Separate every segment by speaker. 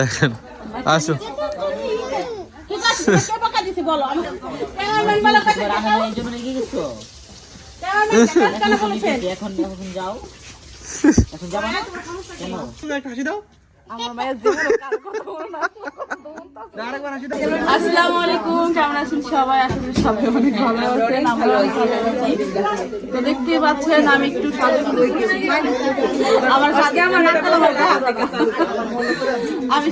Speaker 1: দেখেন আসো।
Speaker 2: এখন যাও। এখন টাকা না কেন
Speaker 3: একটা হাসি বলো না।
Speaker 2: আসসালামু আলাইকুম কেমন আছেন সবাই? আশা করি সবাই অনেক ভালো আছেন আমরা অনেক ভালো আছি। তো দেখতে পাচ্ছেন আমি একটু সাজু আমার না করলে আমার গায়ে হাত লেগেছে। আমি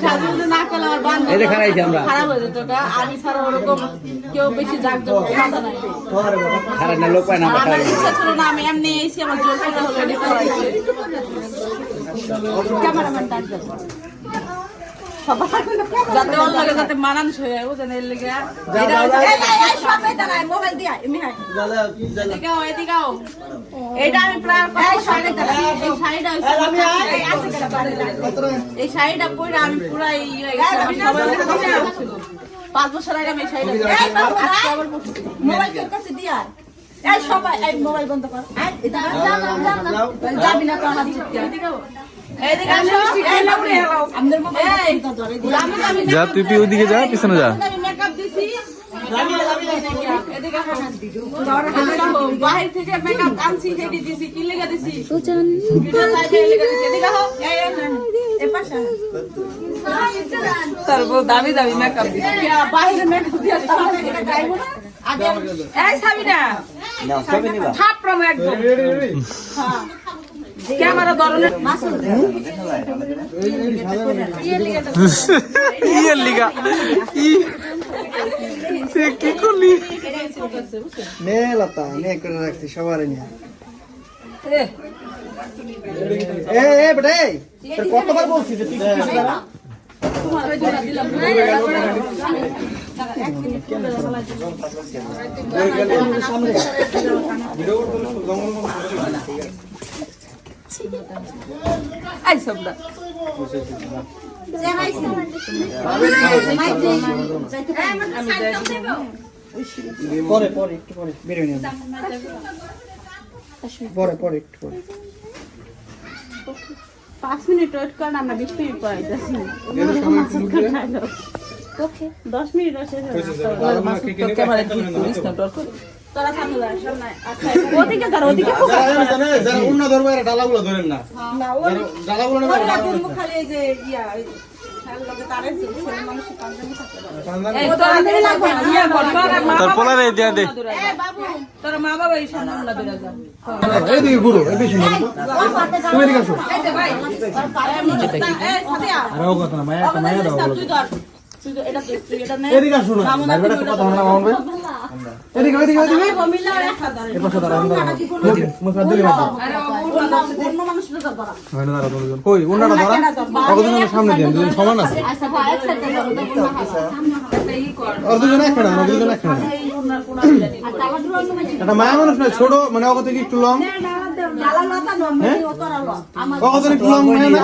Speaker 2: না করলে আমার বান্ধব খারাপ হয়ে যেত আমি ছাড়া ওরকম কেউ বেশি জাগ কথা নাই। আর আমার ইচ্ছা ছিল না আমি এমনি এসে আমার জোর করে হলো ক্যামেরাম্যান ডাক যাতে ওর লাগে যাতে মানান হয়ে বুঝেন এর লেগে এটা হচ্ছে- এই, আমি প্রায় শাড়িটা এই শাড়িটা পরে আমি পুরা করছিল। পাঁচ বছর আগে আমি এই শাড়িটা পরেছি। আজকে আবার পরছি।
Speaker 4: মোবাইল তোর কাছে দিয়া এই সবাই এই মোবাইল বন্ধ কর। যাবি না তো আমার
Speaker 1: যা তুই তুই ওদিকে যা পিছনে যা।
Speaker 2: আমি মেকআপ দিছি। এদিকে আসো। এদিকে আসো। বাহির থেকে মেকআপ আনছি হেডি দিছি কি লেগে দিছি? ভিডিও সাইডে লেগে দিছি। এদিকে আসো। এই, এই,
Speaker 4: এই পাশে।
Speaker 2: তারপর দামি দামি মেকআপ বাইরে মেকআপ দিয়ে এই সাবিনা। একদম হ্যাঁ। ক্যামেরা ধরনের
Speaker 1: ইয়ের লিগা। ই। সে কি করলি?
Speaker 5: মেলাতা নে করে রাখছি সবার নিয়ে। এ এ বেটা কতবার বলছি যে তুই কিছু?
Speaker 2: এই সবটা।
Speaker 5: পরে পরে একটু পরে বের পরে পরে একটু পরে।
Speaker 2: পাঁচ মিনিট ওয়েট করেন আমরা বিশ মিনিট পরে আইতেছি দশ মিনিট আছে তোরা সামনে। আচ্ছা, ওদিকে ওদিকে কর।
Speaker 5: যারা অন্য এরা ডালাগুলো ধরেন না।
Speaker 4: ইয়া না।
Speaker 2: ইয়া
Speaker 5: না এদিকে
Speaker 2: এই যে
Speaker 5: ও কথা না মায়া মায়া দাও
Speaker 2: তুই ধর। তুই ধর, এটা তুই- তুই এটা নে।
Speaker 5: এদিকে আসো না। ভাই বেটা তো কথা না মামুন ভাই। এদিকে এদিকে এদিকে। এই পাশে দাঁড়া দাঁড়া মুখ দিলে
Speaker 2: বাবা, অন্য মানুষের ধর।
Speaker 5: হয় না দাঁড়া দুজন কই ওনাটা ধরা ওকে সামনে দিন দুজন সমান আছে
Speaker 2: আচ্ছা, ভাই, একসাথে ধরো।
Speaker 5: আর দুজন দুজন। এটা মায়া মানুষ না ছোট মানে একটু লং
Speaker 4: ডালা লতা নরমালি ও তোরা ল আমার
Speaker 5: ওকে একটু লং না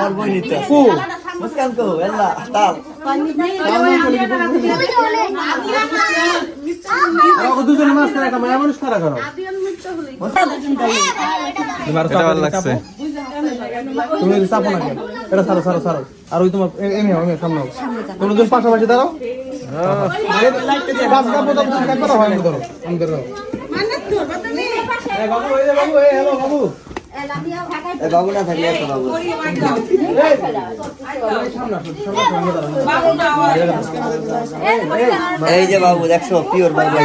Speaker 5: দুজন মাছ মানুষ করো
Speaker 1: ভালো লাগছে
Speaker 5: তুমি যদি চাপো না এটা সারো সারো সারো আর ওই তোমার এ- এমনি হও, এমনি সামনে দুজন পাশাপাশি দাঁড়াও বাস হয় ধরো আমি ধরো বাবু এই বাবু এই হ্যালো বাবু।
Speaker 6: এই যে বাবু দেখছ পিওর বাবু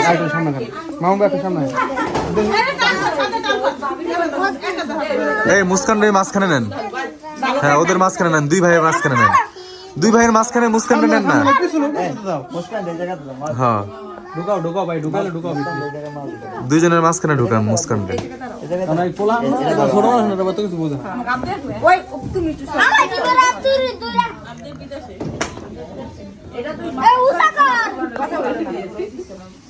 Speaker 5: মামু একটু সামনে
Speaker 1: এই মুস্কান রে মাঝখানে নেন। হ্যাঁ ওদের মাঝখানে নেন দুই ভাইয়ের মাঝখানে নেন। দুই ভাইয়ের মাঝখানে মুস্কান নেন না? হ্যাঁ।
Speaker 5: ঢুকাও ঢুকাও ভাই ঢুকালে ঢুকাও।
Speaker 1: দুইজনের মাঝখানে ঢুকান মুস্কান রে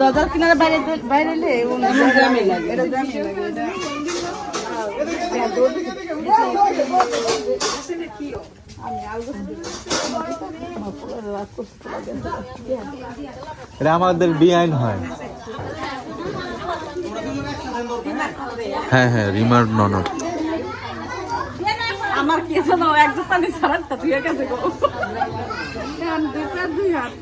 Speaker 2: দরজার কিনারে বাইরে বাইরে এলে এটা জ্যামে লাগে এটা
Speaker 1: এটা আমাদের বিআইন হয়। হ্যাঁ হ্যাঁ রিমার ননদ
Speaker 2: আমার কি জানো একজন পানি ছাড়াটা তুই গেছে গো দুই হাত দুটা দুইটা দুই হাত।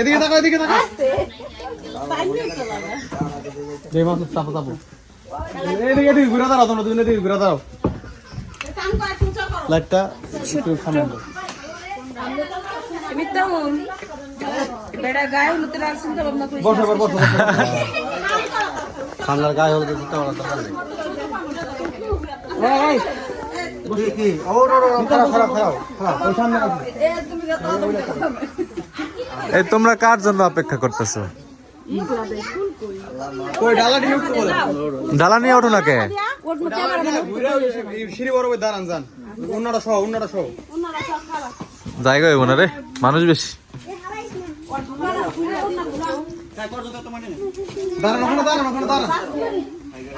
Speaker 5: এদিকে তাকাও এদিকে তাকাও। যে মাছ চাপো চাপো এদিকে এদিকে ঘুরে দাঁড়াও তোমরা দুজনে এদিকে ঘুরে দাঁড়াও। লাইটটা একটু সামনে দাও।
Speaker 2: বেড়া গায়ে হলুদ রাখছেন তো ভাবনা করিস
Speaker 5: বসো বসো বসো। খান্নার গায়ে হলুদ দিতে হবে দরকার এই, এই।
Speaker 1: তোমরা কার জন্য অপেক্ষা করতেছো। ডালা নিয়ে ওঠো না কে? জায়গা হইব না রে মানুষ বেশি।
Speaker 5: দাঁড়ান দাঁড়ান দাঁড়ান।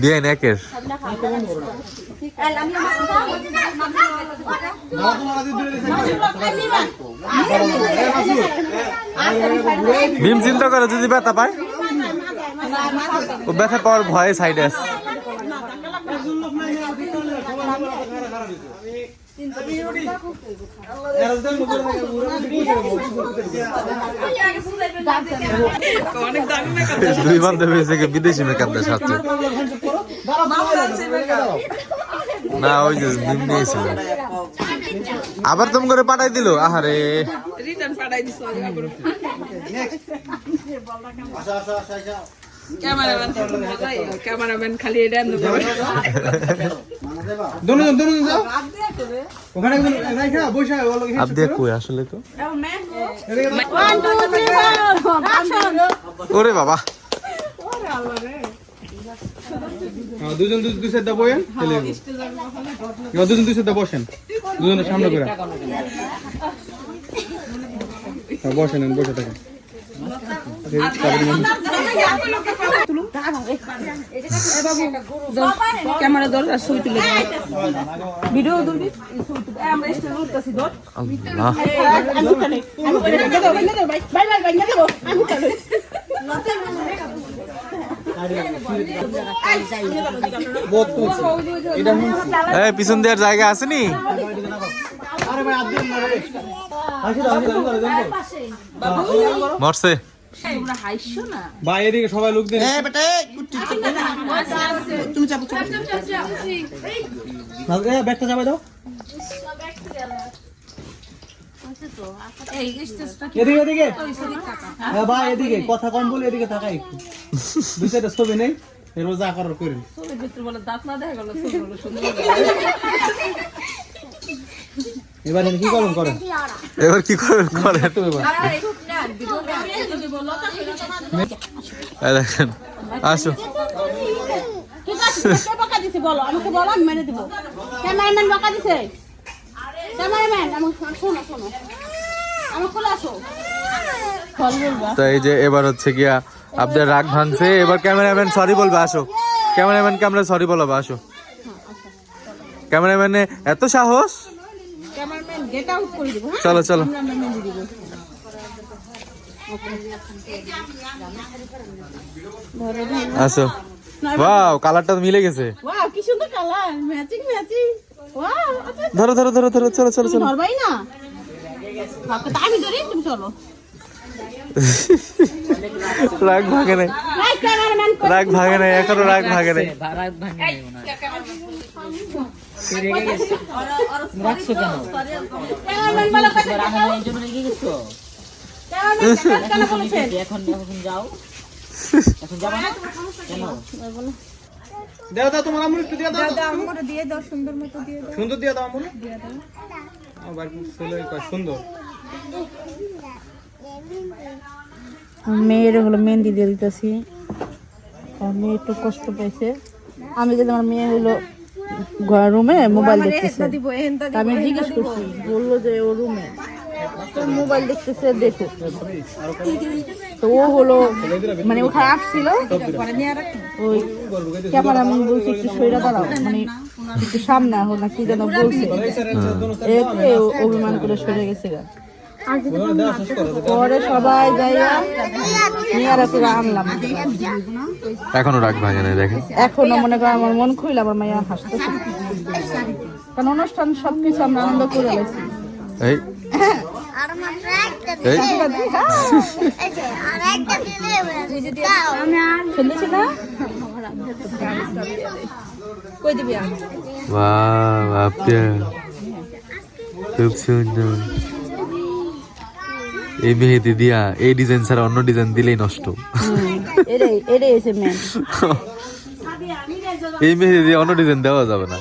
Speaker 5: দূরে দিছে।
Speaker 1: ভীম চিন্তা করে যদি ব্যথা পায় ও ব্যথা পাওয়ার ভয়ে সাইডে আছে
Speaker 5: এরা যদি মুখে থাকে, ঘুরে ঘুরে শুই ছেড়ে যাব।
Speaker 1: দুই বান্ধবী গিয়ে বিদেশি মেকআপ
Speaker 5: দাঁড়াও।
Speaker 1: না ওই যে নিয়েছিল আবার তুমি করে পাঠাই দিল আহারে
Speaker 2: রিটার্ন পাঠাই দিছ
Speaker 5: আচ্ছা, আচ্ছা, আচ্ছা, আচ্ছা।
Speaker 2: ক্যামেরাম্যান ক্যামেরাম্যান খালি এটা
Speaker 5: দুজন, দুজন যাও। ওখানে রাইখা, বইসা, ওর
Speaker 1: আপ দিয়ে কই আসলে তো। ওরে বাবা
Speaker 5: হ্যাঁ, দুজন দু- দুই সাইডটা বয়েন দুজন দুই সাইডটা বসেন দুজনের সামনে করে হ্যাঁ, বসেন বসে থাকেন
Speaker 2: ক্যামেরা দরকার ছবি তুলে ভিডিও তুলবি
Speaker 1: পিছন দেওয়ার জায়গা আসেনি
Speaker 5: আরে
Speaker 1: মরছে
Speaker 5: ভাই এদিকে সবাই লোক দিন না, এ, ব্যাগটা যাবে দাও। এদিকে এদিকে। হ্যাঁ ভাই এদিকে কথা কম বলে এদিকে থাকাই একটু। দুই ছবি নেই যা করার করেন।
Speaker 2: ছবির ভিতরে বলে দাঁত না দেখা গেল ছবি হলো সুন্দর
Speaker 5: এবার কি করুন করেন?
Speaker 1: এবার কি করে করে
Speaker 5: এবার।
Speaker 1: এই দেখেন আসো।
Speaker 4: বলো আমাকে বলো আমি মেনে দিব ক্যামেরাম্যান বকা দিছে ক্যামেরাম্যান আমাকে শোনো শোনো আমার কোলে আসো
Speaker 1: তো এই যে এবার হচ্ছে গিয়া আপনার রাগ ভাঙছে। এবার ক্যামেরাম্যান সরি বলবে আসো। ক্যামেরাম্যানকে আমরা সরি বলব আসো। ক্যামেরাম্যানে এত সাহস?
Speaker 4: হ্যাঁ?
Speaker 1: চলো চলো। আসো। ওয়াও কালারটা মিলে গেছে।
Speaker 2: ওয়াও কি সুন্দর কালার ম্যাচিং ম্যাচিং ওয়াও
Speaker 1: ধরো ধরো ধরো ধরো চলো চলো চলো।
Speaker 2: ধরবাই না? আমি ধরি তুমি চলো।
Speaker 1: রাগ ভাগে নাই। রাগ ভাগে নাই এখনও রাগ ভাগে নাই।
Speaker 3: রাগ ভাঙে নেই রাখছো কেন এখন এখন যাও। এখন যাব না কেন?
Speaker 5: দাও দাও তোমার আমুল একটু দিয়ে দাও দাও আমুল দিয়ে দাও সুন্দর মতো দিয়ে দাও। সুন্দর দিয়ে দাও আমুল দিয়ে দাও। আবার ছেলে কয় সুন্দর।
Speaker 2: মেয়ের হলো মেহেন্দি দিয়ে দিতেছি। মেয়ে একটু কষ্ট পাইছে। আমি যদি আমার মেয়ে হলো ঘর রুমে মোবাইল দেখতেছে। আমি জিজ্ঞেস করছি বলল যে ও রুমে মোবাইল দেখতেছে দেখো। তো ও হলো মানে ওখানে আসছিল। ওই ক্যামেরা আমি বলছি একটু সইরা দাঁড়াও। মানে একটু সামনে আহ না কি যেন বলছে। এতে অভিমান করে সরে গেছে গা। পরে সবাই যাইয়া নিয়ে আর আনলাম।
Speaker 1: এখনও রাগ ভাগে নাই দেখেন।
Speaker 2: এখনও মনে করো আমার মন খুইলে আমার মাইয়া হাসতেছে। কারণ অনুষ্ঠান সবকিছু আমরা আনন্দ করে গেছি
Speaker 1: এই খুব সুন্দর। এই মেহেদি দিয়া এই ডিজাইন ছাড়া অন্য ডিজাইন দিলেই নষ্ট।
Speaker 2: এরে এরে এসে
Speaker 1: এই মেহেদি দিয়ে অন্য ডিজাইন দেওয়া যাবে না।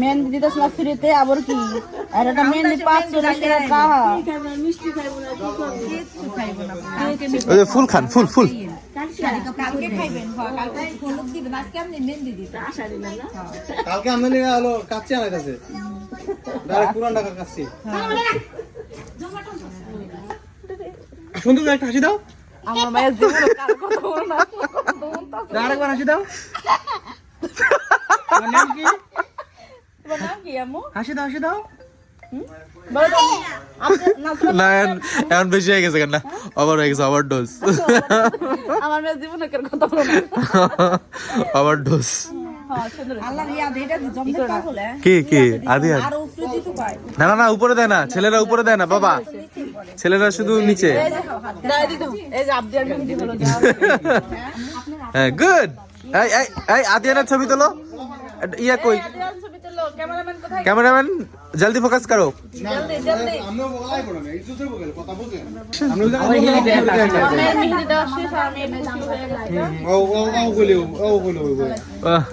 Speaker 2: মেহেন্দি দিতে ফ্রিতে আবার কি? আর একটা মেহেন্দি পাঁচশো না সেটা কাহা?
Speaker 1: ওই যে ফুল খান ফুল ফুল।
Speaker 5: কালকে আমি নিয়ে হলো কাচ্চি আনাইতেছে ডাইরেক্ট পুরান ঢাকা কাচ্চি। সুন্দর একটা হাসি দাও।
Speaker 2: আমার মায়ের জীবনে কার কথা বলো না।
Speaker 5: আরেকবার হাসি দাও। নাম কি?
Speaker 2: তোমার নাম কি আম্মু
Speaker 5: হাসি দাও হাসি দাও
Speaker 2: বলো না, তোমার-
Speaker 1: না এখন এখন বেশি হয়ে গেছে কেন না ওভার হয়ে গেছে ওভার ডোজ
Speaker 2: আমার মেয়ের জীবনে কার কথা বলো না
Speaker 1: ডোজ
Speaker 2: হ্যাঁ সুন্দর
Speaker 1: কি কি আদি আদি। না না না উপরে দেয় না ছেলেরা উপরে দেয় না বাবা ছেলেরা শুধু নিচে হ্যাঁ গুড এই এই আদিয়ানের ছবি তোলো ইয়া কই
Speaker 2: ক্যামেরাম্যান
Speaker 1: জলদি ফোকাস করো।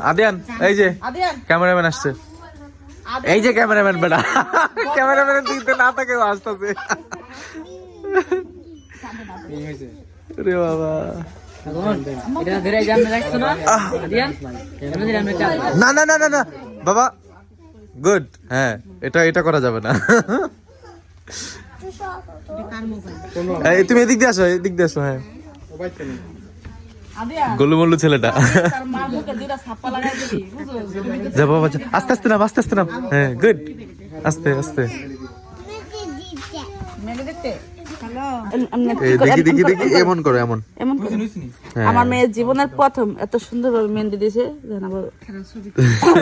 Speaker 1: আদিয়ান এই যে ক্যামেরাম্যান আসছে। এই যে ক্যামেরাম্যান বেটা ক্যামেরাম্যানের দিকে না থাকে আসতেছে। রে বাবা।
Speaker 3: না না
Speaker 1: না না। বাবা গুড হ্যাঁ এটা এটা করা যাবে না। এই, তুমি এদিক দিয়ে আসো এদিক দিয়ে আসো হ্যাঁ। ছেলেটা। যা বাবা আস্তে আস্তে নাম আস্তে আস্তে নাম। হ্যাঁ গুড আস্তে আস্তে। দেখি দেখি দেখি এমন করো এমন।
Speaker 2: এমন
Speaker 1: হ্যাঁ।
Speaker 2: আমার মেয়ের জীবনের প্রথম এত সুন্দরভাবে মেহেন্দি দিয়েছে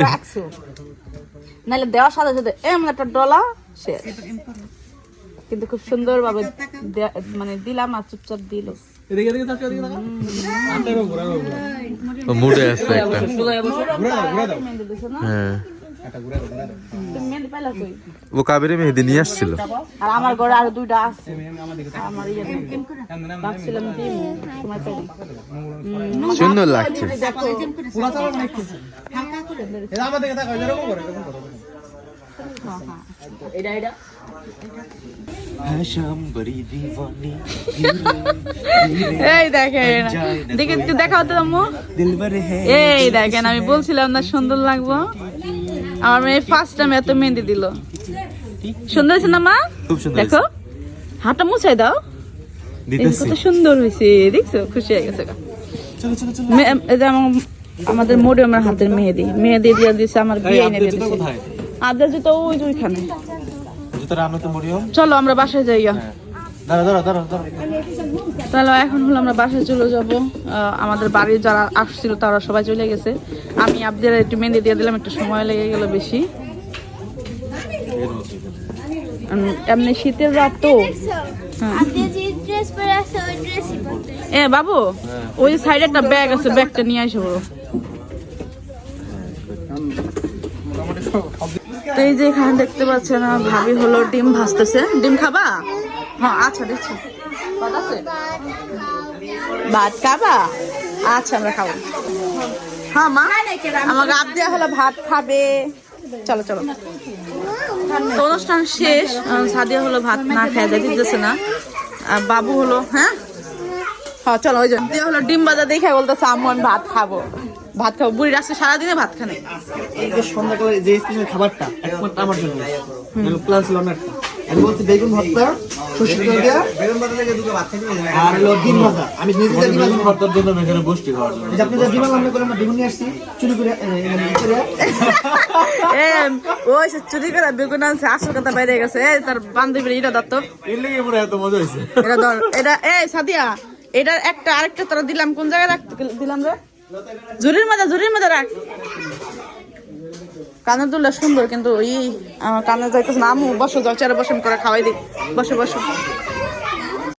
Speaker 2: রাখছো। নাহলে দেওয়ার সাথে সাথে এমন একটা ডলা শেষ কিন্তু খুব সুন্দরভাবে দে- মানে দিলাম আর চুপচাপ দিল
Speaker 1: মুডে একটা হ্যাঁ ও কাবেরি মেহেদি নিয়ে আসছিল
Speaker 2: আর আমার ঘরে আরও দুইটা আছে
Speaker 5: আমার
Speaker 2: ইয়ে ভাবছিলাম
Speaker 1: সুন্দর লাগছে
Speaker 2: দেখো
Speaker 5: পুরা চালাও না একটু এটা আমার দিকে তাকাও এরকম করে এরকম করো।
Speaker 3: এটা এটা।
Speaker 2: এই দেখেন দেখে একটু দেখাও তো আম্মু। এই দেখেন আমি বলছিলাম না সুন্দর লাগবো। আমার মেয়ে ফার্স্ট টাইম এত মেহেন্দি দিল। সুন্দর হয়েছে না মা? দেখো হাতটা মুছাই দাও। এই
Speaker 1: দিতেছি।
Speaker 2: কত সুন্দর হয়েছে দেখছ? খুশি হয়ে গেছে গা। মে- এই যে আমার- আমাদের হাতের মেহেদি। মেহেদি দিয়ে দিয়েছে আমার বিয়ে এনে দিয়েছে আদের জুতো ওই যে ওইখানে। চলো আমরা বাসায় যাই। গা।
Speaker 1: দাঁড়া দাঁড়া দাঁড়া দাঁড়া
Speaker 2: তাহলে এখন হলো আমরা বাসায় চলে যাব। আমাদের বাড়ির যারা আসছিল তারা সবাই চলে গেছে। আমি আপনাদের একটু মেহেন্দি দিয়ে দিলাম একটু সময় লেগে গেল বেশি। এমনি শীতের রাত তো। হ্যাঁ। এ বাবু ওই সাইডে একটা ব্যাগ আছে ব্যাগটা নিয়ে আসো তো এই যে এখানে দেখতে পাচ্ছেন, আমার ভাবি হলো ডিম ভাজতেছে। ডিম খাবা? হ্যাঁ আচ্ছা দিচ্ছি। ভাত খাবা? আচ্ছা আমরা খাব। হ্যাঁ মা আমার গাপ দেওয়া হলো, ভাত খাবে। চলো চলো। অনুষ্ঠান শেষ সাদিয়া হলো ভাত না খেয়ে যায়, দিতেছে না। আর বাবু হলো হ্যাঁ? হ্যাঁ চলো, ওই যে দিয়ে হলো ডিম বাজা দেখে বলতেছে আমি ভাত খাব। ভাত খাব বুড়ি রাস্তা সারাদিনে ভাত খানে
Speaker 6: এই যে সন্ধ্যাকালে যে স্পেশাল খাবারটা একমাত্র আমার জন্য প্ল্যান ছিল না। আমি বলছি বেগুন ভর্তা তেল দেওয়া আর হলো ডিম ভাজা আমি নিজে ভর্তার জন্য এখানে বসছি খাওয়ার জন্য আপনি যা করে আমরা বেগুন নিয়ে আসছি চুরি করে মানে
Speaker 2: ওই সে চুরি করে বেগুন আনছে আসল কথা বাইরে গেছে এই তার বান্ধবীর এটা দত্ত
Speaker 6: এর লেগে পুরো এত মজা হয়েছে
Speaker 2: এটা ধর এটা এই সাদিয়া এটার একটা আরেকটা তোরা দিলাম কোন জায়গায় রাখতে দিলাম রে জুরির মধ্যে জুরির মধ্যে রাখ। কানে দুলটা সুন্দর, কিন্তু ই, আমার কানে যাইতেছে না। আমি বসো, যাও, চেয়ারে বসে করে খাওয়াই দিই। বসে, বসো।